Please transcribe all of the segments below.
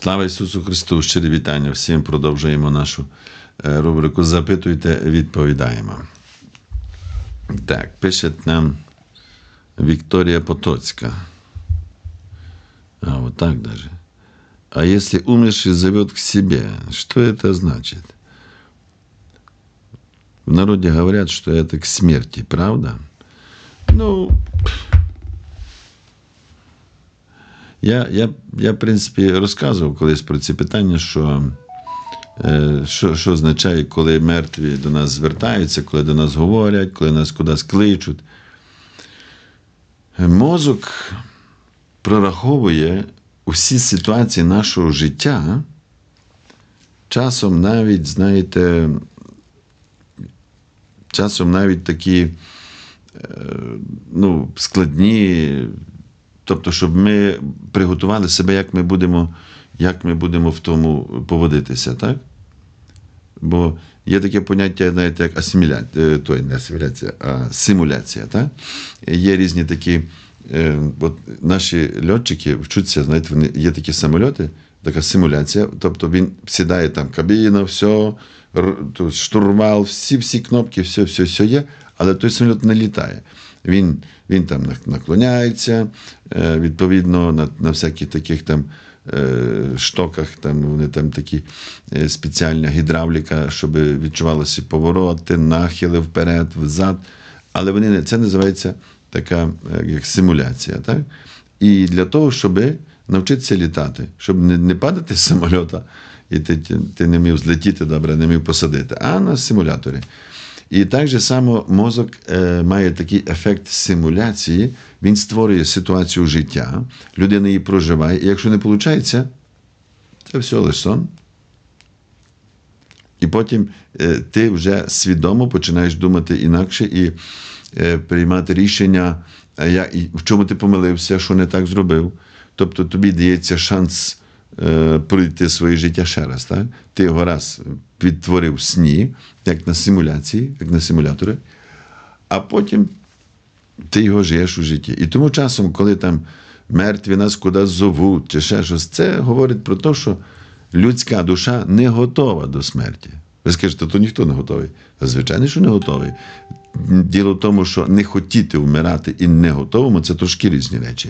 Слава Ісусу Христу! Щирі вітання всім. Продовжуємо нашу е, рубрику Запитуйте, відповідаємо. Так, пише нам Вікторія Потоцька. А, вот так даже. А если умерший зовет к себе, что это значит? В народе говорят, что это к смерти, правда? Ну, я, я, я в принципі, розказував колись про ці питання, що, е, що, що означає, коли мертві до нас звертаються, коли до нас говорять, коли нас кудись кличуть. Мозок прораховує усі ситуації нашого життя, часом навіть, знаєте, часом навіть такі е, ну, складні, тобто, щоб ми приготували себе, як ми будемо, як ми будемо в тому поводитися, так? Бо є таке поняття, знаєте, як асиміляція, той не асиміляція, а симуляція. Так? Є різні такі. е, От наші льотчики вчаться, знаєте, вони є такі самольоти, така симуляція. Тобто він сідає там кабіна, все, штурвал, всі всі кнопки, все, все, все є, але той самоліт не літає. Він, він там наклоняється, е, відповідно, на, на всяких таких там е, штоках, там вони там такі е, спеціальна гідравліка, щоб відчувалося повороти, нахили вперед, взад. Але вони це називається така як симуляція. Так? І для того, щоб навчитися літати, щоб не, не падати з самольота, і ти, ти не міг злетіти добре, не міг посадити, а на симуляторі. І так же само мозок е, має такий ефект симуляції, він створює ситуацію життя, людина її проживає, і якщо не виходить, це все лише сон. І потім е, ти вже свідомо починаєш думати інакше і е, приймати рішення, в чому ти помилився, що не так зробив. Тобто тобі дається шанс е, пройти своє життя ще раз. Так? Ти його раз відтворив в сні, як на симуляції, як на симуляторі, а потім ти його живеш у житті. І тому часом, коли там мертві нас кудись зовуть, чи ще щось, це говорить про те, що людська душа не готова до смерті. Ви скажете, то ніхто не готовий. Звичайно, що не готовий. Діло в тому, що не хотіти вмирати і не готовому це трошки різні речі.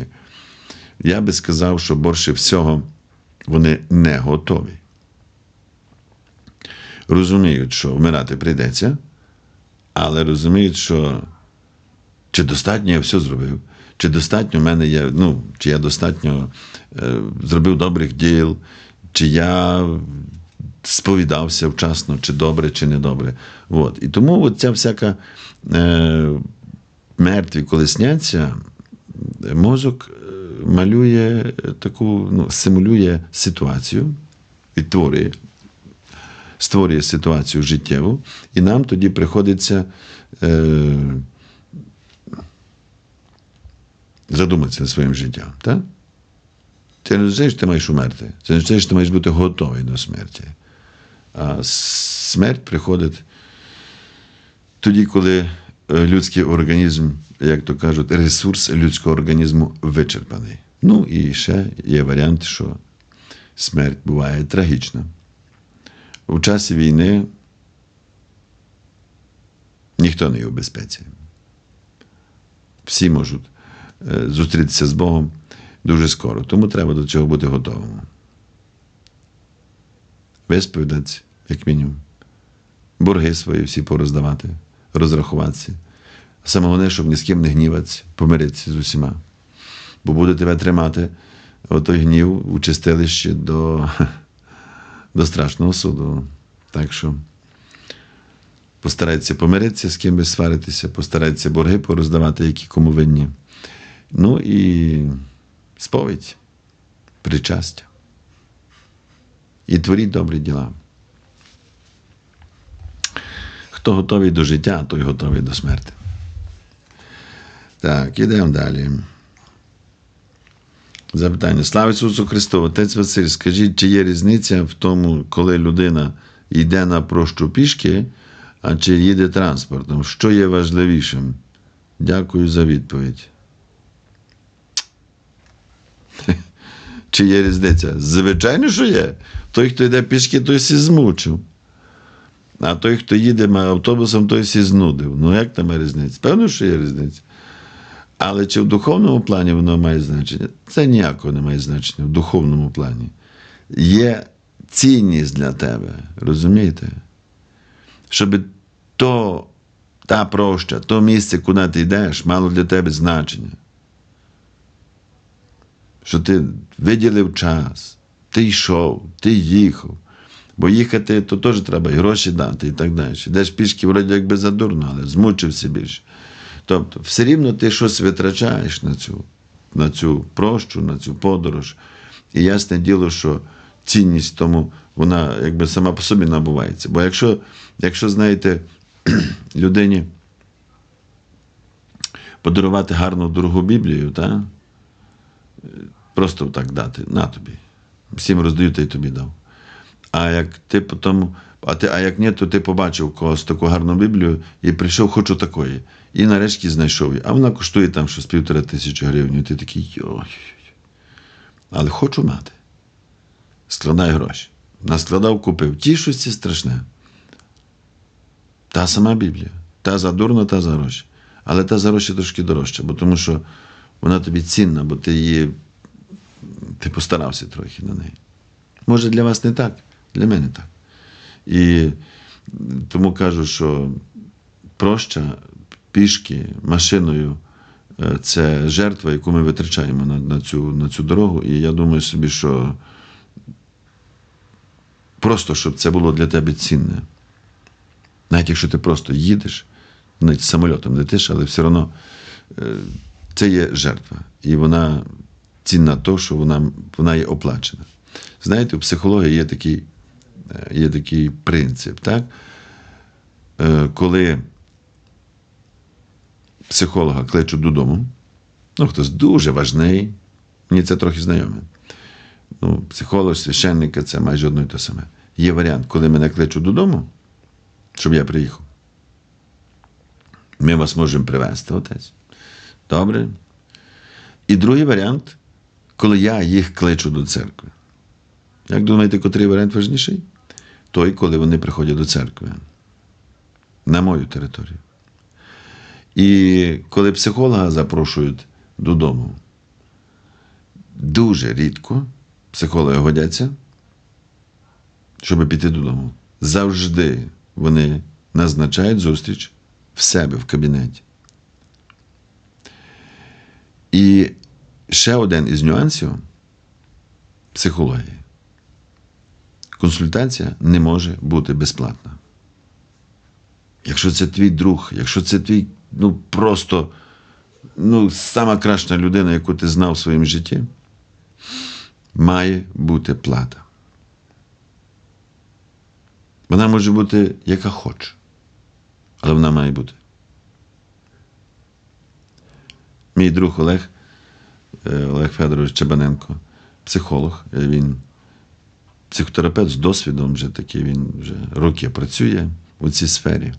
Я би сказав, що більше всього вони не готові. Розуміють, що вмирати прийдеться, але розуміють, що чи достатньо я все зробив, чи достатньо в мене є, ну, чи я достатньо е, зробив добрих діл, чи я сповідався вчасно, чи добре, чи недобре. От. І тому ця всяка е, мертві, коли сняться, мозок малює таку, ну, симулює ситуацію, відтворює, створює ситуацію життєву, і нам тоді приходиться. Е, задуматися над своїм життям. Так? Це не означає, що ти маєш умерти. Це не означає, що ти маєш бути готовий до смерті. А смерть приходить тоді, коли людський організм, як то кажуть, ресурс людського організму вичерпаний. Ну і ще є варіант, що смерть буває трагічна. У часі війни ніхто не є у безпеці. Всі можуть е, зустрітися з Богом дуже скоро. Тому треба до цього бути готовим. Висповідатися, як мінімум. Борги свої всі пороздавати, розрахуватися. Саме головне, щоб ні з ким не гніватися, помиритися з усіма. Бо буде тебе тримати отой гнів у чистилищі до, до страшного суду. Так що постарайтеся помиритися, з ким ви сваритися, постарайтеся борги пороздавати, які кому винні. Ну і сповідь, причастя. І творіть добрі діла. Хто готовий до життя, той готовий до смерти. Так, ідемо далі. Запитання. Слава Ісусу Христу! Отець Василь, скажіть, чи є різниця в тому, коли людина йде на прощу пішки, а чи їде транспортом? Що є важливішим? Дякую за відповідь. Чи є різниця? Звичайно, що є. Той, хто йде пішки, той сі змучив. А той, хто їде автобусом, той сі знудив. Ну як там різниця? Певно, що є різниця. Але чи в духовному плані воно має значення? Це ніякого не має значення в духовному плані. Є цінність для тебе, розумієте? Щоб то, та проща, то місце, куди ти йдеш, мало для тебе значення. Що ти виділив час, ти йшов, ти їхав. Бо їхати то теж треба і гроші дати і так далі. Йдеш пішки, вроді якби задурно, але змучився більше. Тобто, все рівно ти щось витрачаєш на цю, на цю прощу, на цю подорож. І ясне діло, що цінність тому вона якби сама по собі набувається. Бо якщо, якщо знаєте, людині подарувати гарну дорогу Біблію, та? просто так дати, на тобі. Всім роздаю, та й тобі дав. А як ти потім, а, ти, а як ні, то ти побачив когось таку гарну Біблію і прийшов, хочу такої. І нарешті знайшов її. А вона коштує там щось півтора тисячі гривень. І ти такий йой. Але хочу мати. Складай гроші. Наскладав, купив. Тішуся страшне. Та сама Біблія. Та за дурно, та за гроші. Але та за гроші трошки дорожча, бо тому що вона тобі цінна, бо ти її ти постарався трохи на неї. Може, для вас не так, для мене так. І тому кажу, що проща пішки машиною е, це жертва, яку ми витрачаємо на, на, цю, на цю дорогу. І я думаю собі, що просто щоб це було для тебе цінне. Навіть якщо ти просто їдеш, навіть самольотом летиш, але все одно е, це є жертва. І вона цінна то, що вона, вона є оплачена. Знаєте, у психології є такий, є такий принцип, так? Е, коли психолога кличуть додому, ну, хтось дуже важний, мені це трохи знайоме. Ну, психолог, священника це майже одно і те саме. Є варіант, коли мене кличуть додому, щоб я приїхав. Ми вас можемо привезти, отець. Добре. І другий варіант, коли я їх кличу до церкви. Як думаєте, котрий варіант важніший? Той, коли вони приходять до церкви на мою територію. І коли психолога запрошують додому, дуже рідко психологи годяться, щоб піти додому. Завжди вони назначають зустріч в себе в кабінеті. І ще один із нюансів психології. Консультація не може бути безплатна. Якщо це твій друг, якщо це твій, ну просто ну, сама краща людина, яку ти знав в своєму житті, має бути плата. Вона може бути яка хоче, але вона має бути. Мій друг Олег, е, Олег Федорович Чебаненко, психолог, він психотерапевт з досвідом, вже такий, він вже роки працює у цій сфері.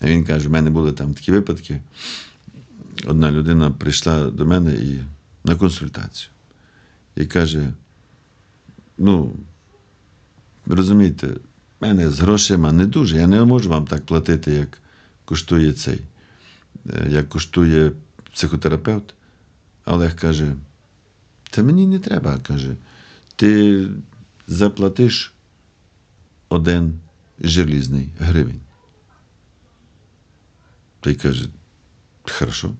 А він каже: в мене були там такі випадки. Одна людина прийшла до мене і на консультацію. І каже: ну, розумієте, в мене з грошима не дуже, я не можу вам так платити, як коштує цей, е, як коштує психотерапевт. Олег каже: Та мені не треба, каже, ти заплатиш один желізний гривень. Той каже, хорошо.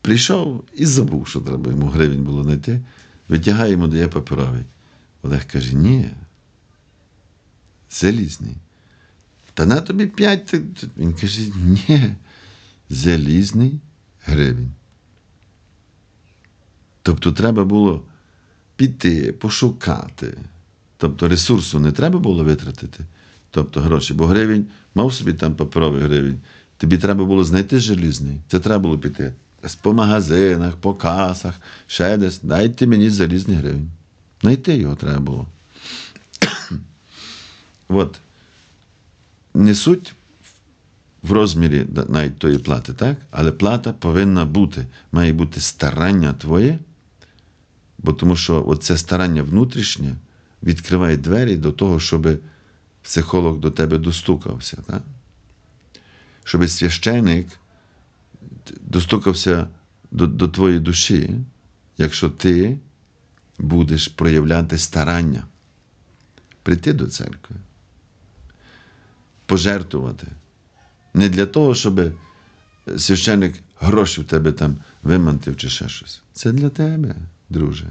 Прийшов і забув, що треба йому гривень було знайти. Витягає йому дає паперовий. Олег каже, ні. Залізний. Та на тобі п'ять. ти- ти». Він каже, ні. Залізний гривень. Тобто треба було піти, пошукати. Тобто ресурсу не треба було витратити. Тобто гроші, бо гривень мав собі там паперовий гривень. Тобі треба було знайти желізний. Це треба було піти. По магазинах, по касах, ще десь. Дайте мені залізний гривень. Знайти його треба було. От. Не суть в розмірі навіть тої плати, так? Але плата повинна бути. Має бути старання твоє Бо тому що оце старання внутрішнє відкриває двері до того, щоб психолог до тебе достукався. Так? Щоб священик достукався до, до твоєї душі, якщо ти будеш проявляти старання, прийти до церкви, пожертвувати. Не для того, щоб священик гроші в тебе там вимантив чи ще щось. Це для тебе, друже.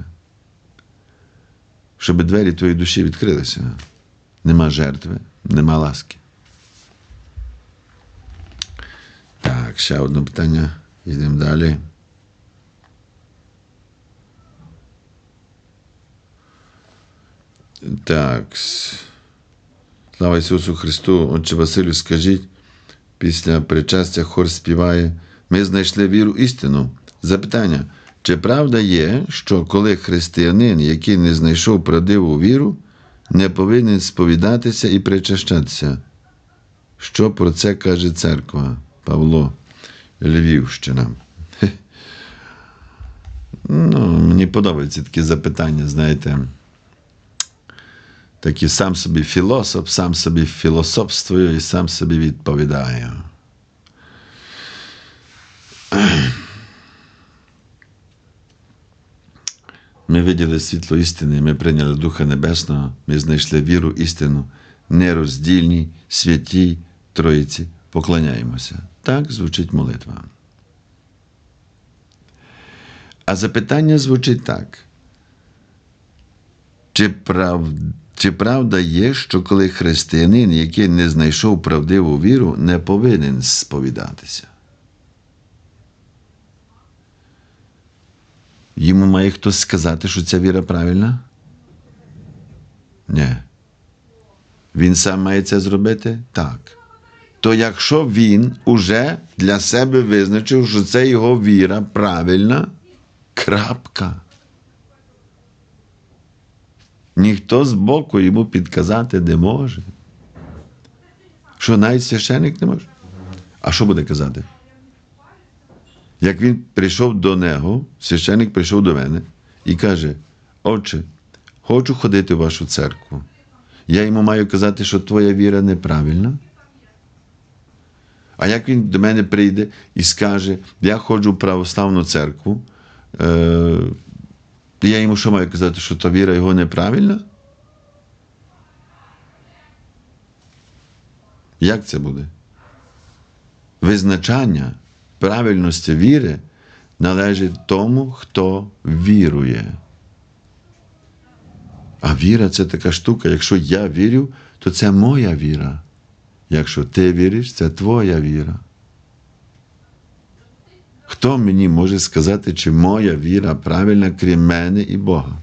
Щоб двері твоєї душі відкрилися. Нема жертви, нема ласки. Так, ще одне питання. Йдемо далі. Так. Слава Ісусу Христу, Отче Василю, скажіть, після причастя хор співає, ми знайшли віру істину. Запитання, чи правда є, що коли християнин, який не знайшов правдиву віру, не повинен сповідатися і причащатися? Що про це каже церква? Павло, Львівщина. Ну, мені подобаються такі запитання, знаєте. Такий сам собі філософ, сам собі філософствує і сам собі відповідає. Ми виділи світло істини, ми прийняли Духа Небесного, ми знайшли віру істину, нероздільній, святій Троїці, поклоняємося. Так звучить молитва. А запитання звучить так. Чи, прав... Чи правда є, що коли християнин, який не знайшов правдиву віру, не повинен сповідатися? Йому має хтось сказати, що ця віра правильна? Ні. Він сам має це зробити? Так. То якщо він уже для себе визначив, що це його віра правильна, крапка. Ніхто з боку йому підказати не може. Що навіть священик не може. А що буде казати? Як він прийшов до нього, священик прийшов до мене і каже: Отче, хочу ходити в вашу церкву. Я йому маю казати, що твоя віра неправильна. А як він до мене прийде і скаже, я ходжу в православну церкву, е, я йому що маю казати, що та віра його неправильна? Як це буде? Визначання правильності віри належить тому, хто вірує. А віра це така штука. Якщо я вірю, то це моя віра. Якщо ти віриш, це твоя віра. Хто мені може сказати, чи моя віра правильна, крім мене і Бога?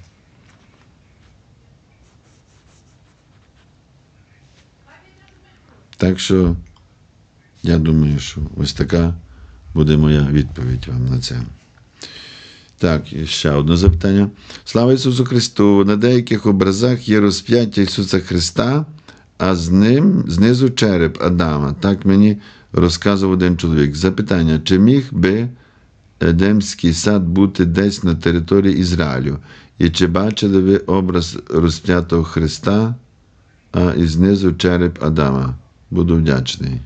Так що я думаю, що ось така буде моя відповідь вам на це. Так, і ще одне запитання. Слава Ісусу Христу! На деяких образах є розп'яття Ісуса Христа, а з ним знизу череп Адама. Так мені розказував один чоловік. Запитання, чи міг би Едемський сад бути десь на території Ізраїлю? І чи бачили ви образ розп'ятого Христа, а і знизу череп Адама? Буду вдячний.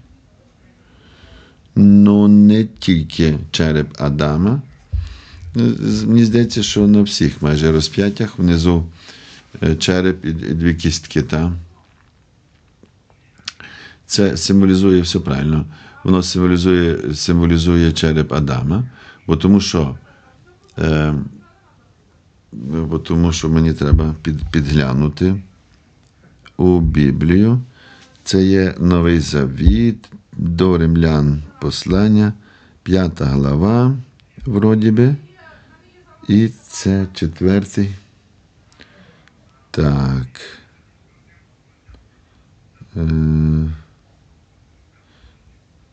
Ну, не тільки череп Адама. Мені здається, що на всіх майже розп'яттях внизу е, череп і дві кістки. Та? Це символізує все правильно. Воно символізує, символізує череп Адама, бо тому що, е, бо тому що мені треба під, підглянути у Біблію. Це є Новий Завіт до римлян послання, п'ята глава, вроді би. І це четвертий. Так. Е,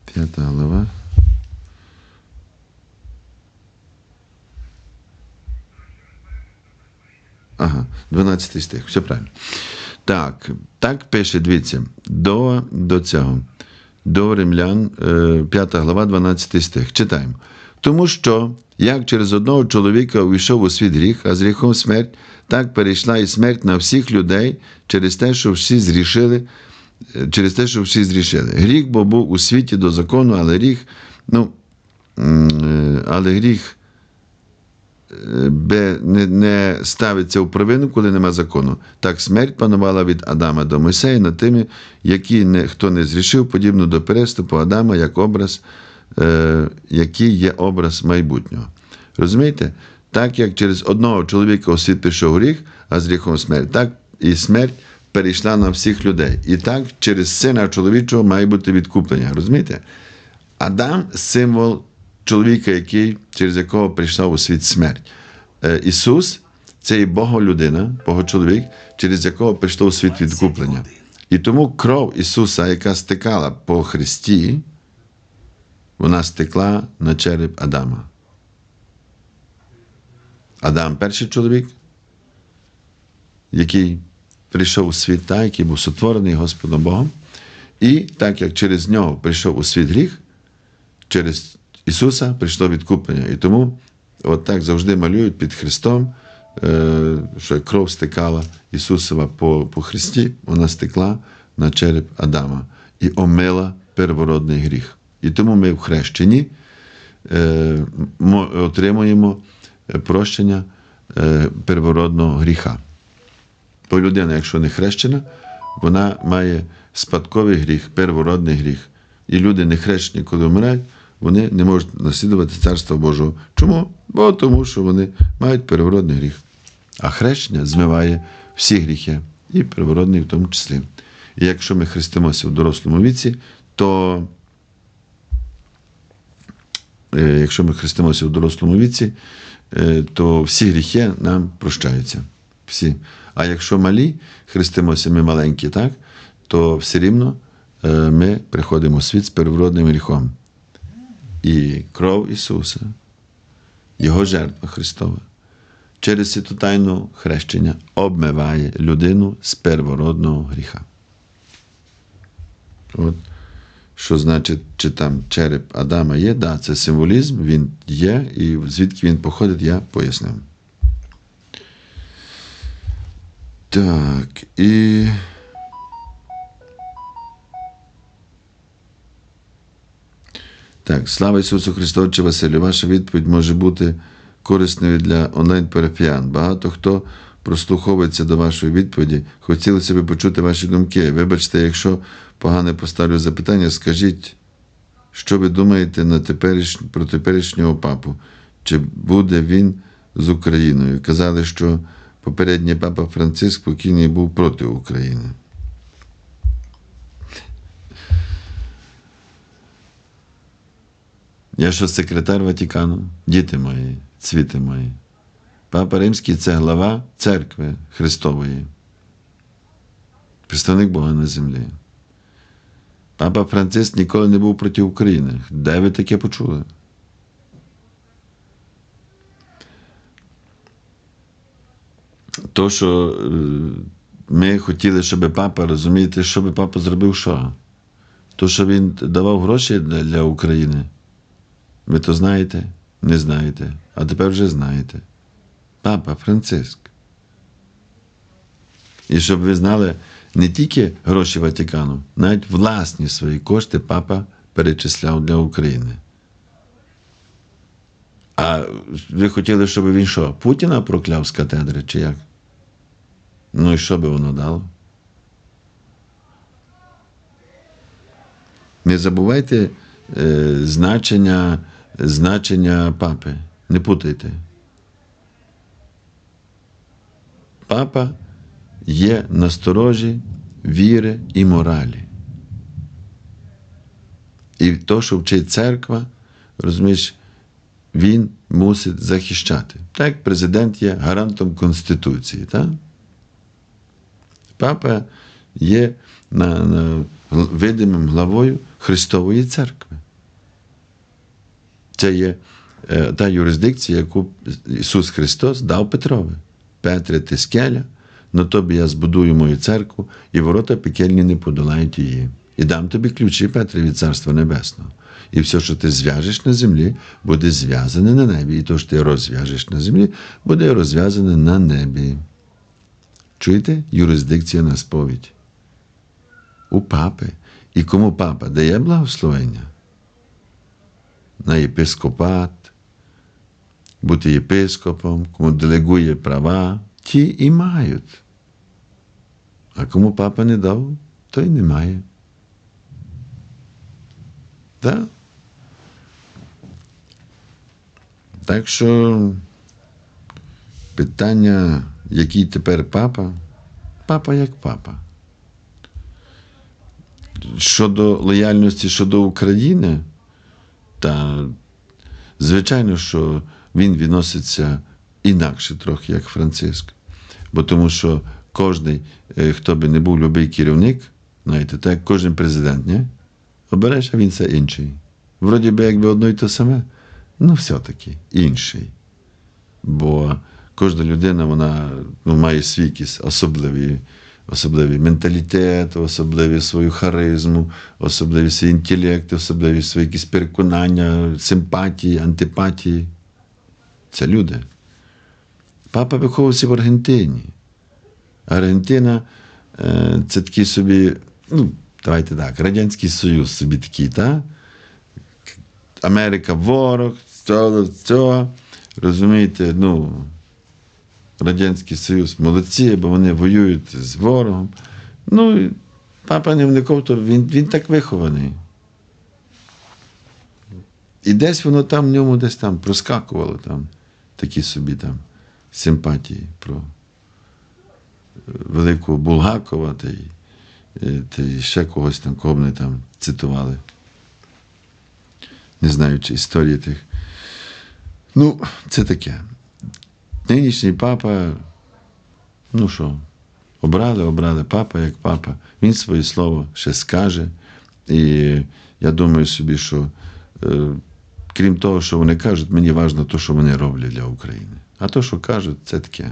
П'ята глава. Ага, 12 стих, все правильно. Так, так пише, дивіться, до, до цього, до римлян, е, 5 глава, 12 стих. Читаємо. Тому що, як через одного чоловіка увійшов у світ гріх, а з гріхом смерть, так перейшла і смерть на всіх людей через те, що всі зрішили, е, через те, що всі зрішили. Гріх бо був у світі до закону, але гріх, ну, е, але гріх е, не, не ставиться в провину, коли нема закону. Так смерть панувала від Адама до Мойсея над тими, які не, хто не зрішив, подібно до переступу Адама, як образ, е, який є образ майбутнього. Розумієте? Так як через одного чоловіка у світ пішов гріх, а з гріхом смерть, так і смерть перейшла на всіх людей. І так через сина чоловічого має бути відкуплення. Розумієте? Адам символ чоловіка, який, через якого прийшла у світ смерть. Е, Ісус це і Боголюдина, Богочоловік, через якого прийшло у світ відкуплення. І тому кров Ісуса, яка стекала по Христі, вона стекла на череп Адама. Адам перший чоловік, який прийшов у світ, та, який був сотворений Господом Богом. І так як через нього прийшов у світ гріх, через Ісуса прийшло відкуплення. І тому от так завжди малюють під Христом, е, що кров стекала Ісусова по, по Христі, вона стекла на череп Адама і омила первородний гріх. І тому ми в хрещенні е, отримуємо прощення е, первородного гріха. Бо людина, якщо не хрещена, вона має спадковий гріх, первородний гріх. І люди не хрещені, коли вмирають, вони не можуть наслідувати Царство Божого. Чому? Бо тому, що вони мають первородний гріх. А хрещення змиває всі гріхи, і первородний в тому числі. І якщо ми хрестимося в дорослому віці, то е, якщо ми хрестимося в дорослому віці, е, то всі гріхи нам прощаються. Всі. А якщо малі, хрестимося ми маленькі, так, то все рівно е, ми приходимо в світ з первородним гріхом. І кров Ісуса, Його жертва Христова, через цю тайну хрещення обмиває людину з первородного гріха. От. Що значить, чи там череп Адама є? Да, це символізм, він є, і звідки він походить, я пояснив. Так, і. Так, слава Ісусу Христу, Отче Василю, ваша відповідь може бути корисною для онлайн-парафіян. Багато хто прослуховується до вашої відповіді. Хотілося б почути ваші думки. Вибачте, якщо погане поставлю запитання, скажіть, що ви думаєте на теперіш... про теперішнього папу? Чи буде він з Україною? Казали, що попередній папа Франциск покійний був проти України. Я що секретар Ватикану, діти мої, цвіти мої. Папа Римський це глава церкви Христової, представник Бога на землі. Папа Франциск ніколи не був проти України. Де ви таке почули? То, що е, ми хотіли, щоб папа, розумієте, що би папа зробив що? То, що він давав гроші для, для України. Ви то знаєте? Не знаєте. А тепер вже знаєте. Папа Франциск. І щоб ви знали, не тільки гроші Ватикану, навіть власні свої кошти папа перечисляв для України. А ви хотіли, щоб він що? Путіна прокляв з катедри, чи як? Ну і що би воно дало? Не забувайте е, значення, значення папи. Не путайте. Папа є насторожі віри і моралі. І то, що вчить церква, розумієш, він мусить захищати. Так президент є гарантом Конституції. Так? Папа є на, на, видимим главою Христової церкви. Це є е, та юрисдикція, яку Ісус Христос дав Петрові. Петре, ти скеля, на тобі я збудую мою церкву, і ворота пекельні не подолають її. І дам тобі ключі, Петре, від Царства Небесного. І все, що ти зв'яжеш на землі, буде зв'язане на небі. І то, що ти розв'яжеш на землі, буде розв'язане на небі. Чуєте? Юрисдикція на сповідь. У папи. І кому папа дає благословення? На єпископат, бути єпископом, кому делегує права, ті і мають. А кому папа не дав, той не має. Так? Так що питання, який тепер папа, папа як папа. Щодо лояльності щодо України, та звичайно, що він відноситься інакше трохи, як Франциск. Бо тому що е, хто би не був любий керівник, знаєте, так кожен президент, ні? обереш, а він це інший. Вроді би, якби одно й те саме, ну все-таки інший. Бо кожна людина вона ну, має свій якийсь особливий, особливий менталітет, особливий свою харизму, особливий свій інтелект, особливі свої якісь переконання, симпатії, антипатії. Це люди. Папа виховувався в Аргентині. Аргентина е, це такий собі, ну, давайте так, Радянський Союз собі такий, так? Америка ворог, цього, цього. Розумієте, ну, Радянський Союз молодці, бо вони воюють з ворогом. Ну, і папа не вников, то він, він так вихований. І десь воно там в ньому десь там проскакувало там такі собі там симпатії про е, великого Булгакова та й, е, та й ще когось там, кого вони там цитували. Не знаю, чи історії тих. Ну, це таке. Нинішній папа, ну що, обрали, обрали папа як папа. Він своє слово ще скаже. І я думаю собі, що е, крім того, що вони кажуть, мені важливо те, що вони роблять для України. А то, що кажуть, це таке.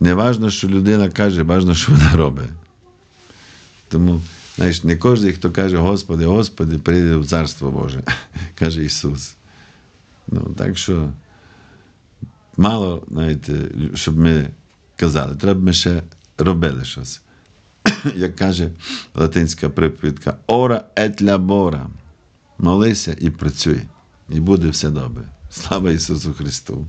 Не важно, що людина каже, важно, що вона робить. Тому, знаєш, не кожен, хто каже Господи, Господи, прийде в Царство Боже, каже Ісус. Ну, так що мало, навіть, щоб ми казали, треба б ми ще робили щось. Як каже латинська приповідка, ора et labora. Молися і працюй, і буде все добре. Слава Ісусу Христу!